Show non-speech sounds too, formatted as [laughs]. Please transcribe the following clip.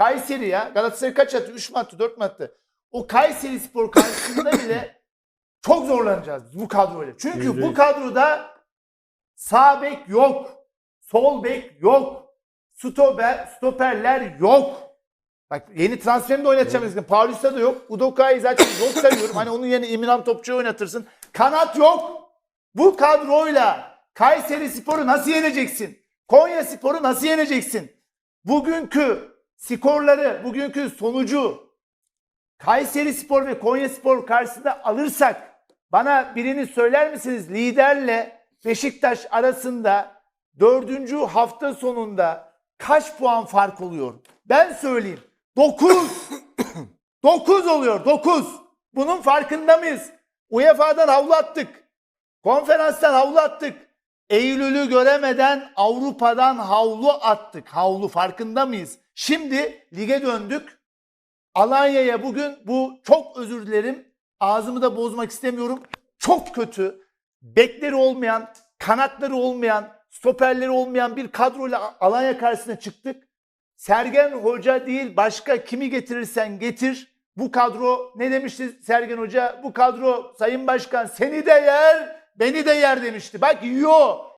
Kayseri ya. Galatasaray kaç attı? 3 mü attı? 4 mü attı? O Kayseri Spor karşısında bile [laughs] çok zorlanacağız biz bu kadroyla. Çünkü Yüzde bu yüz. kadroda sağ bek yok. Sol bek yok. Stoper, stoperler yok. Bak yeni transferini de oynatacağım eskiden. Paulista da yok. Udoka'yı zaten yok sayıyorum. [coughs] Hani onun yerine Emirhan Topçu'yu oynatırsın. Kanat yok. Bu kadroyla Kayseri Spor'u nasıl yeneceksin? Konya Spor'u nasıl yeneceksin? Bugünkü skorları, bugünkü sonucu Kayseri Spor ve Konya Spor karşısında alırsak bana birini söyler misiniz? Liderle Beşiktaş arasında dördüncü hafta sonunda kaç puan fark oluyor? Ben söyleyeyim. 9. 9 [coughs] oluyor. 9. Bunun farkında mıyız? UEFA'dan havlu attık. Konferanstan havlu attık. Eylül'ü göremeden Avrupa'dan havlu attık. Havlu farkında mıyız? Şimdi lige döndük. Alanya'ya bugün bu çok özür dilerim. Ağzımı da bozmak istemiyorum. Çok kötü. Bekleri olmayan, kanatları olmayan, stoperleri olmayan bir kadroyla Alanya karşısına çıktık. Sergen Hoca değil başka kimi getirirsen getir. Bu kadro ne demişti Sergen Hoca? Bu kadro Sayın Başkan seni de yer, beni de yer demişti. Bak yiyor.